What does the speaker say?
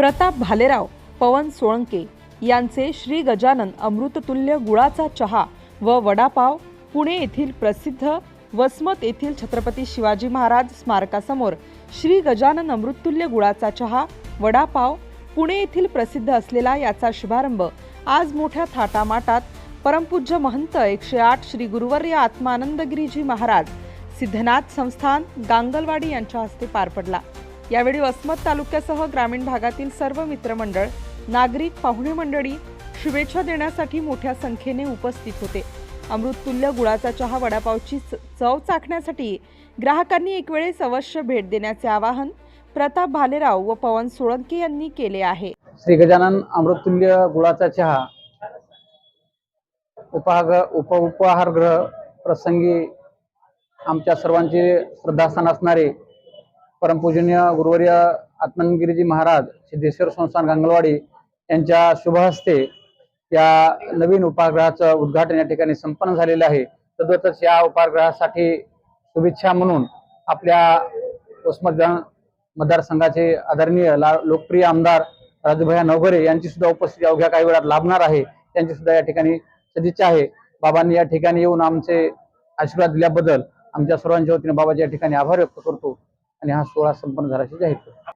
प्रताप भालेराव पवन सोळंके यांचे श्री गजानन अमृततुल्य गुळाचा चहा व वडापाव पुणे येथील प्रसिद्ध वसमत येथील छत्रपती शिवाजी महाराज स्मारकासमोर श्री गजानन अमृततुल्य गुळाचा चहा वडापाव पुणे येथील प्रसिद्ध असलेला याचा शुभारंभ आज मोठ्या थाटामाटात परमपूज्य महंत एकशे आठ श्री गुरुवर्य आत्मानंदगिरीजी महाराज सिद्धनाथ संस्थान गांगलवाडी यांच्या हस्ते पार पडला. यावेळी वसमत तालुक्यासह ग्रामीण भागातील सर्व मित्रमंडळ नागरिक पाहुणे मंडळी शुभेच्छा देण्यासाठी मोठ्या संख्येने उपस्थित होते. अमृततुल्य गुळाचा चहा वडापावची च- चव चाखण्यासाठी ग्राहकांनी एक वेळेस अवश्य भेट देण्याचे आवाहन प्रताप भालेराव व पवन सोळंके यांनी केले आहे. श्री गजानन अमृततुल्य गुळाचा चहा उपहाग उप उपहारगृह प्रसंगी आमच्या सर्वांचे श्रद्धास्थान असणारे परमपूजनीय गुरुवर्य आत्मनगिरीजी महाराज सिद्धेश्वर संस्थान गांगलवाडी यांच्या शुभ हस्ते या नवीन उपहारगृहाचं उद्घाटन या ठिकाणी संपन्न झालेलं आहे. तद्वतच या उपहारगृहासाठी शुभेच्छा म्हणून आपल्या उस्मत मतदारसंघाचे आदरणीय ला लोकप्रिय आमदार राजूभैया नवघरे यांची सुद्धा उपस्थिती अवघ्या काही वेळात लाभणार आहे. त्यांची सुद्धा या ठिकाणी सदिच्छा आहे. बाबांनी या ठिकाणी येऊन आमचे आशीर्वाद दिल्याबद्दल आमच्या सर्वांच्या वतीने बाबाच्या या ठिकाणी आभार व्यक्त करतो. आणि हा सोहळा संपन्न झाल्याचे जाहीर करतो.